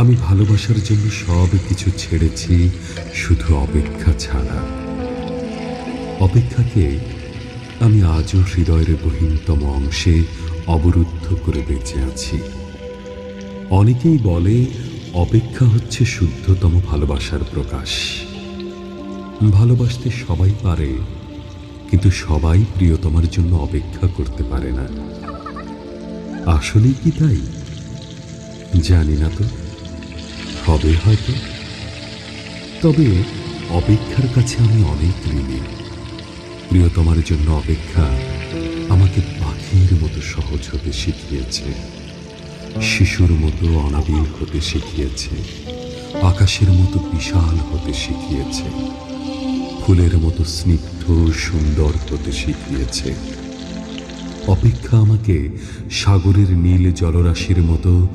আমি ভালোবাসার জন্য সব কিছু ছেড়েছি, শুধু অপেক্ষা ছাড়া। অপেক্ষাকে আমি আজও হৃদয়ের গহীনতম অংশে অবরুদ্ধ করে বেঁচে আছি। অনেকেই বলে, অপেক্ষা হচ্ছে শুদ্ধতম ভালোবাসার প্রকাশ। ভালোবাসতে সবাই পারে, কিন্তু সবাই প্রিয়তমার জন্য অপেক্ষা করতে পারে না। আসলেই কি তাই? জানি না তো। হবে হয়তো। তবে অপেক্ষার কাছে আমি অনেক ঋণী। প্রিয়তমার জন্য অপেক্ষা আমাকে পাখির মতো সহজ হতে শিখিয়েছে। শিশুর মতো অনাবিল হতে শিখিয়েছে। আকাশের মতো বিশাল হতে শিখিয়েছে। ফুলের মতো স্নিগ্ধ, সুন্দর হতে শিখিয়েছে। অপেক্ষা আমাকে সাগরের নীল জলরাশির মতো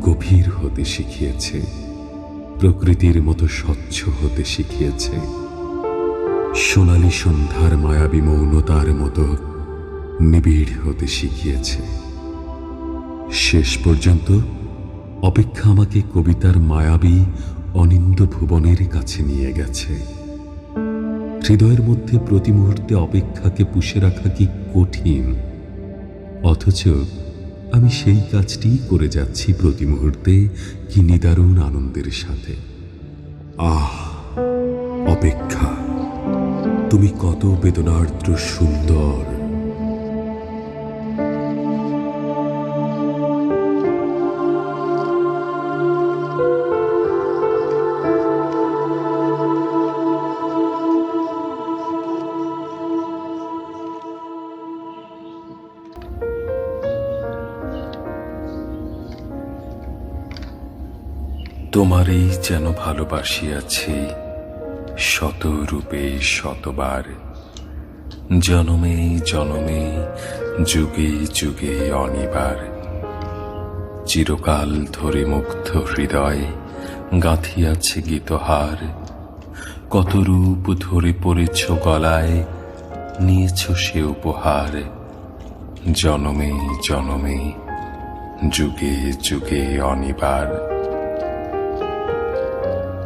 গভীর হতে শিখিয়েছে। প্রকৃতির মতো স্বচ্ছ হতে শিখিয়েছে। সোনালী সন্ধ্যার মায়াবী মৌনতার মতো নিবিড় হতে শিখিয়েছে। শেষ পর্যন্ত অপেক্ষা আমাকে কবিতার মায়াবী অনিন্দ ভুবনের কাছে নিয়ে গেছে। হৃদয়ের মধ্যে প্রতি মুহূর্তে অপেক্ষাকে পুষে রাখা কি কঠিন? অথচ আমি সেই কাজটি করে যাচ্ছি প্রতি মুহূর্তে কি নিদারুণ আনন্দের সাথে। আহ, অপেক্ষা। তুমি কত বেদনার্দ্র সুন্দর। তোমারই যেন ভালোবাসিয়াছি শত রূপে শতবার। জনমে জনমে, যুগে যুগে অনিবার। চিরকাল ধরে মুগ্ধ হৃদয় গাঁথিয়াছে গীতহার। কত রূপ ধরে পড়েছ গলায়, নিয়েছ সে উপহার। জনমে জনমে, যুগে যুগে অনিবার।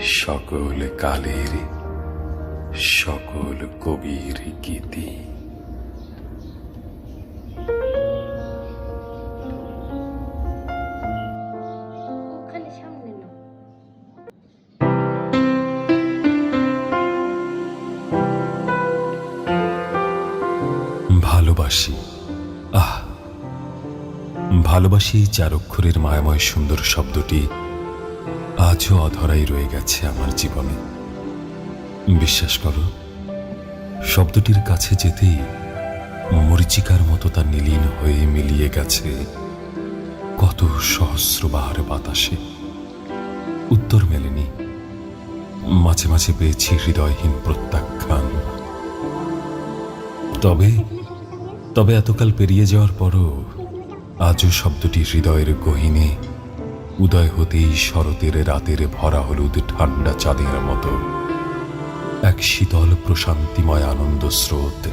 সকল কালের সকল কবির গীতি। ভালোবাসি আহ! ভালোবাসি চার অক্ষরের মায়াময় সুন্দর শব্দটি আজও অধরাই রয়ে গেছে আমার জীবনে। বিশ্বাস করো, শব্দটির কাছে যেতেই মরিচিকার মতো তা নীলীন হয়ে মিলিয়ে গেছে কত সহস্রবার বাতাসে। উত্তর মেলেনি। মাঝে মাঝে পেয়েছি হৃদয়হীন প্রত্যাখ্যান। তবে তবে এতকাল পেরিয়ে যাওয়ার পরও আজও শব্দটি হৃদয়ের গহীনে উদয় হতেই শরতের রাতের ভরা হলুদ ঠান্ডা চাঁদের মতো। এক শীতল প্রশান্তিময় আনন্দ স্রোত।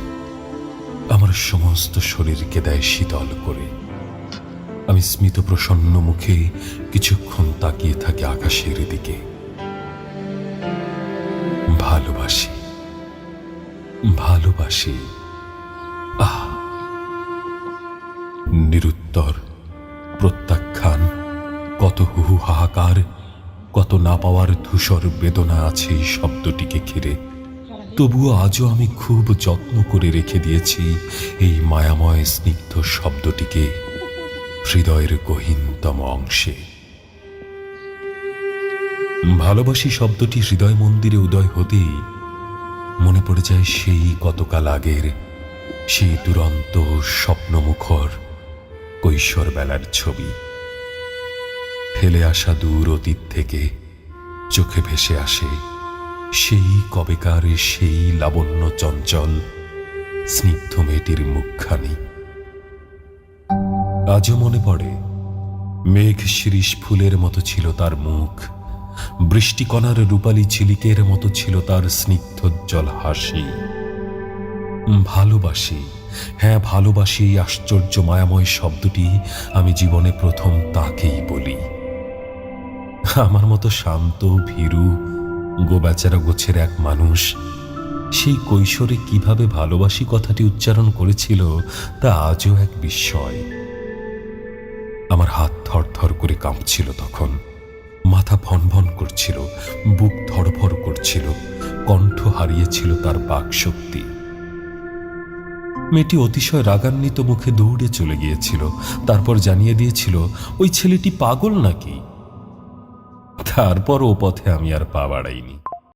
আমার সমস্ত শরীরকে দেয় শীতল করে। আমি স্মিত প্রসন্ন মুখে কিছুক্ষণ তাকিয়ে থাকি আকাশের দিকে। ভালোবাসি। ভালোবাসি। আহ! নিরুত্তর, প্রত্যাখ্যান কত হুহু হাহাকার, কত না পাওয়ার ধূসর বেদনা আছে এই শব্দটিকে ঘিরে। তবুও আজও আমি খুব যত্ন করে রেখে দিয়েছি এই মায়াময় স্নিগ্ধ শব্দটিকে হৃদয়ের গহীনতম অংশে। ভালোবাসি শব্দটি হৃদয় মন্দিরে উদয় হতেই মনে পড়ে যায় সেই কতকাল আগের, সেই দুরন্ত স্বপ্নমুখর কৈশোর বেলার ছবি। ফেলে আসা দূর অতীত থেকে চোখে ভেসে আসে সেই কবেকার সেই লাবণ্য চঞ্চল, স্নিগ্ধ মেয়েটির মুখখানি। আজও মনে পড়ে, মেঘ শিরিষ ফুলের মতো ছিল তার মুখ, বৃষ্টিকণার রূপালী ঝিলিকের মতো ছিল তার স্নিগ্ধোজ্জ্বল হাসি। ভালোবাসি হ্যাঁ ভালোবাসি আশ্চর্য মায়াময় শব্দটি আমি জীবনে প্রথম তাকেই বলি। আমার মতো শান্ত, ভীরু, গোবেচারা গোছের এক মানুষ, সেই কৈশোরে কীভাবে ভালোবাসি কথাটি উচ্চারণ করেছিল, তা আজও এক বিস্ময়। আমার হাত থরথর করে কাঁপছিল তখন। মাথা ভনভন করছিল, বুক ধড়ফড় করছিল, কণ্ঠ হারিয়েছিল তার বাক শক্তি। মেয়েটি অতিশয় রাগান্বিত মুখে দৌড়ে চলে গিয়েছিল, তারপর জানিয়ে দিয়েছিল, ওই ছেলেটি পাগল নাকি? তারপর ও পথে আমি আর পা বাড়াইনি।